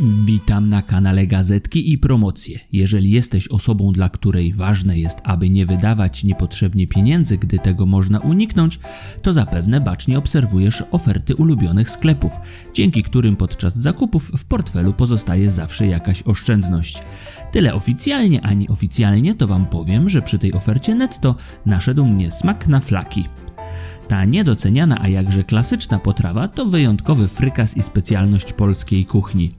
Witam na kanale Gazetki i Promocje. Jeżeli jesteś osobą, dla której ważne jest, aby nie wydawać niepotrzebnie pieniędzy, gdy tego można uniknąć, to zapewne bacznie obserwujesz oferty ulubionych sklepów, dzięki którym podczas zakupów w portfelu pozostaje zawsze jakaś oszczędność. Tyle oficjalnie, a nieoficjalnie to Wam powiem, że przy tej ofercie netto naszedł mnie smak na flaki. Ta niedoceniana, a jakże klasyczna potrawa to wyjątkowy frykas i specjalność polskiej kuchni.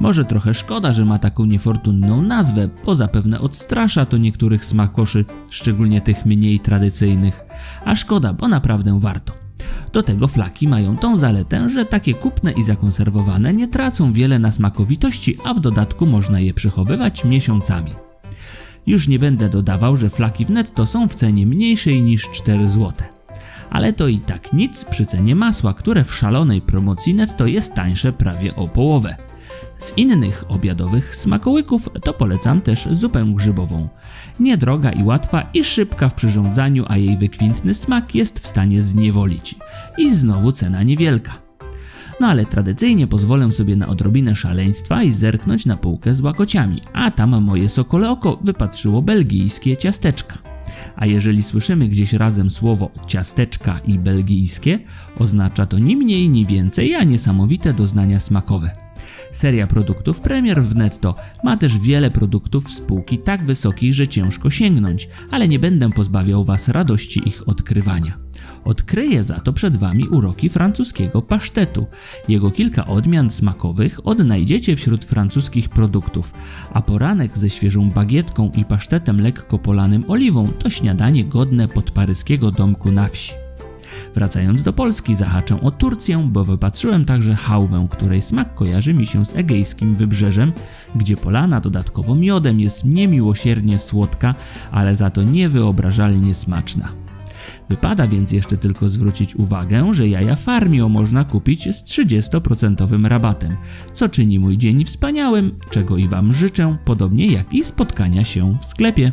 Może trochę szkoda, że ma taką niefortunną nazwę, bo zapewne odstrasza to niektórych smakoszy, szczególnie tych mniej tradycyjnych. A szkoda, bo naprawdę warto. Do tego flaki mają tą zaletę, że takie kupne i zakonserwowane nie tracą wiele na smakowitości, a w dodatku można je przechowywać miesiącami. Już nie będę dodawał, że flaki w netto są w cenie mniejszej niż 4 zł ale to i tak nic przy cenie masła, które w szalonej promocji netto jest tańsze prawie o połowę. Z innych obiadowych smakołyków to polecam też zupę grzybową. Niedroga i łatwa i szybka w przyrządzaniu, a jej wykwintny smak jest w stanie zniewolić. I znowu cena niewielka. No ale tradycyjnie pozwolę sobie na odrobinę szaleństwa i zerknąć na półkę z łakociami, a tam moje sokole oko wypatrzyło belgijskie ciasteczka. A jeżeli słyszymy gdzieś razem słowo ciasteczka i belgijskie, oznacza to ni mniej, ni więcej, a niesamowite doznania smakowe. Seria produktów Premier w netto ma też wiele produktów z półki tak wysokiej, że ciężko sięgnąć, ale nie będę pozbawiał Was radości ich odkrywania. Odkryję za to przed Wami uroki francuskiego pasztetu. Jego kilka odmian smakowych odnajdziecie wśród francuskich produktów, a poranek ze świeżą bagietką i pasztetem lekko polanym oliwą to śniadanie godne podparyskiego domku na wsi. Wracając do Polski, zahaczę o Turcję, bo wypatrzyłem także hałwę, której smak kojarzy mi się z egejskim wybrzeżem, gdzie polana dodatkowo miodem jest niemiłosiernie słodka, ale za to niewyobrażalnie smaczna. Wypada więc jeszcze tylko zwrócić uwagę, że jaja Farmio można kupić z 30% rabatem, co czyni mój dzień wspaniałym, czego i Wam życzę, podobnie jak i spotkania się w sklepie.